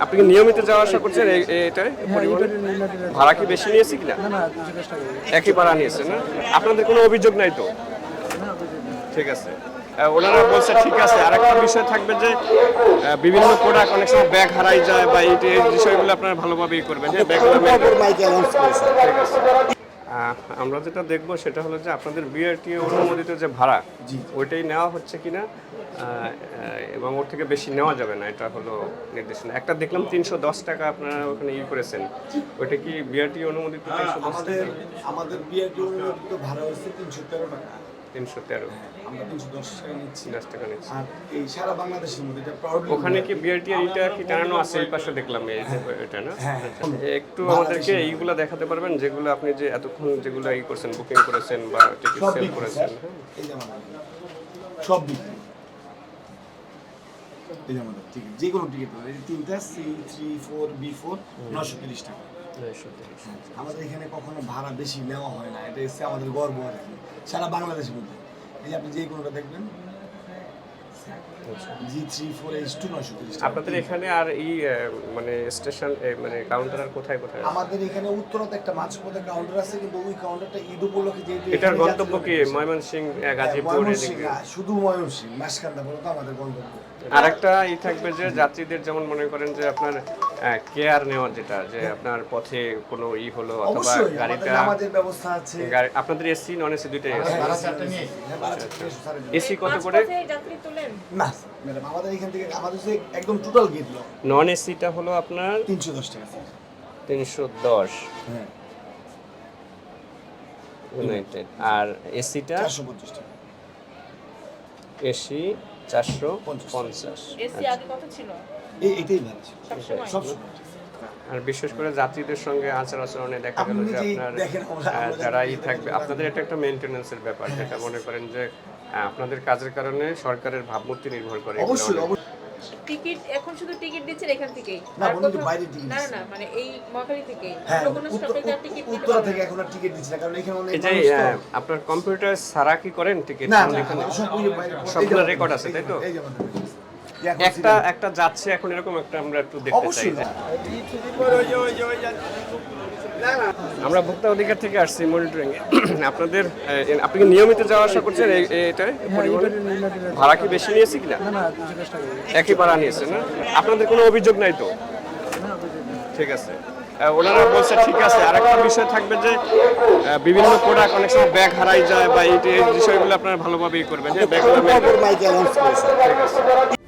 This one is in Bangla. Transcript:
আপনি কি নিয়মিত যাওয়া আসা করছেন এই- পরিবহনে ভাড়া কি বেশি নিয়েছে কিনা? একই ভাড়া নিয়েছে না? আপনাদের কোনো অভিযোগ নাই তো? ঠিক আছে। ওনারা বলছে ঠিক আছে আর একটা বিষয় থাকবে যে বিভিন্ন প্রোডাক্ট অনেক সময় ব্যাগ হারাই যায় বা এই বিষয়গুলো আপনারা ভালোভাবে ই করবেন। হ্যাঁ ব্যাগগুলো ঠিক আছে। আমরা যেটা দেখব সেটা হলো যে আপনাদের বিআরটি অনুমোদিত যে ভাড়া ওইটাই নেওয়া হচ্ছে কিনা এবং ওর থেকে বেশি নেওয়া যাবে না এটা হলো নির্দেশনা। একটা দেখলাম তিনশো দশ টাকা আপনারা ওখানে ই করেছেন। ওইটা কি বিআরটি অনুমোদিত আমাদের আমাদের বিআরটি অনুমোদিত ভাড়া হচ্ছে তিনশো তেরো টাকা। তিনশো তেরো। আমরা তিনশো দশ টাকা নিচ্ছি। দশ টাকা নিচ্ছে। আর এই সারা বাংলাদেশের মধ্যে এটা প্রাউড ওখানে কি বিআরটি এইটা কি টানানো আছে? এই পাশে দেখলাম এই এটা না? হ্যাঁ, আচ্ছা, একটু আমাদেরকে এইগুলা দেখাতে পারবেন যেগুলো আপনি যে এতক্ষণ যেগুলো ই করছেন বুকিং করেছেন বা টিকিট সেল করেছেন। হ্যাঁ? সব বিক্রি। এই যে আমাদের টিকিট যে কোনো টিকিট তিনটা C three four B four নশো তিরিশ টাকা। আমাদের এখানে কখনো ভাড়া বেশি নেওয়া হয় না এটা আমাদের গর্ব আর কি। সারা বাংলাদেশের মধ্যে। এই যে আপনি যে কোনোটা দেখবেন? আপনাদের এখানে আর এই মানে স্টেশন মানে কাউন্টার আর কোথায় কোথায় আমাদের এখানে উত্তরতে একটা মাঝপথে কাউন্টার আছে কিন্তু ওই কাউন্টারটা ঈদ উপলক্ষে যেহেতু এটার এখানে গন্তব্য কি? যাত্রীরা বেশি। ময়মনসিং আহ, হ্যাঁ, গাজীপুর হ্যাঁ, শুধু ময়মনসিং মাসকান্দা পর্যন্ত আমাদের গন্তব্য। আর একটা ই থাকবে যে যাত্রীদের যেমন মনে করেন যে আপনার কেয়ার নেওয়া যেটা যে আপনার পথে কোনো ই হলো অথবা গাড়িটা আমাদের ব্যবস্থা আছে। আপনাদের এসি নন এসি দুইটাই আছে। হ্যাঁ, নিয়ে হ্যাঁ, সাড়ে চারটে। এসি কত করে? যাত্রী তোলেন। না ম্যাডাম আমাদের এখান থেকে আমাদের একদম টোটাল গেট নন এসিটা হলো আপনার তিনশো দশ টাকা স্যার তিনশো দশ। হ্যাঁ। ইউনাইটেড আর এসিটা চারশো পঞ্চাশ টাকা। এসি চারশো পঞ্চাশ। পঞ্চাশ এসি আগে কত ছিল? এই এটাই ভালো ছিল। সবসময়। সবসময়। আর বিশেষ করে যাত্রীদের সঙ্গে আচার আচরণে দেখা গেল যে আপনার দেখেন আমরা- আহ, আমরা যারা ই থাকবে আপনাদের এটা একটা মেনটেন্যান্সের ব্যাপার যেটা মনে করেন যে আপনাদের কাজের কারণে সরকারের ভাবমূর্তি নির্ভর করে অবশ্যই টিকিট এখন শুধু টিকিট দিচ্ছেন এখান থেকেই। না, বাইরে না না, মানে এই মহাখালী থেকেই হ্যাঁ কোনো টিকিট উত্তরা থেকে এখন আর টিকিট দিচ্ছে না কারণ এখানে অনেক মানুষ তো। আপনার কম্পিউটার সারা কি করেন টিকিট? না এখানে সব রেকর্ড আছে এই যে তাই তো? একটা একটা যাচ্ছে এখন এরকম একটা আমরা একটু দেখতে চাই। না। আমরা ভোক্তা অধিকার থেকে আসছি মনিটরিং এ। আপনাদের আপনি কি নিয়মিত যাওয়া আসা করছেন এই- পরিবহনে? ভাড়া কি বেশি নিয়েছে কিনা? না না দুশো দশ টাকা একই ভাড়া নিয়েছে না? আপনাদের কোনো অভিযোগ নাই তো? ঠিক আছে। ওনারা বলছে ঠিক আছে আর একটা বিষয় থাকবে যে আহ, বিভিন্ন প্রোডাক্ট অনেক সময় ব্যাগ হারাই যায় বা এই বিষয়গুলো আপনারা ভালোভাবে ই করবেন হ্যাঁ মাইকে ঠিক আছে।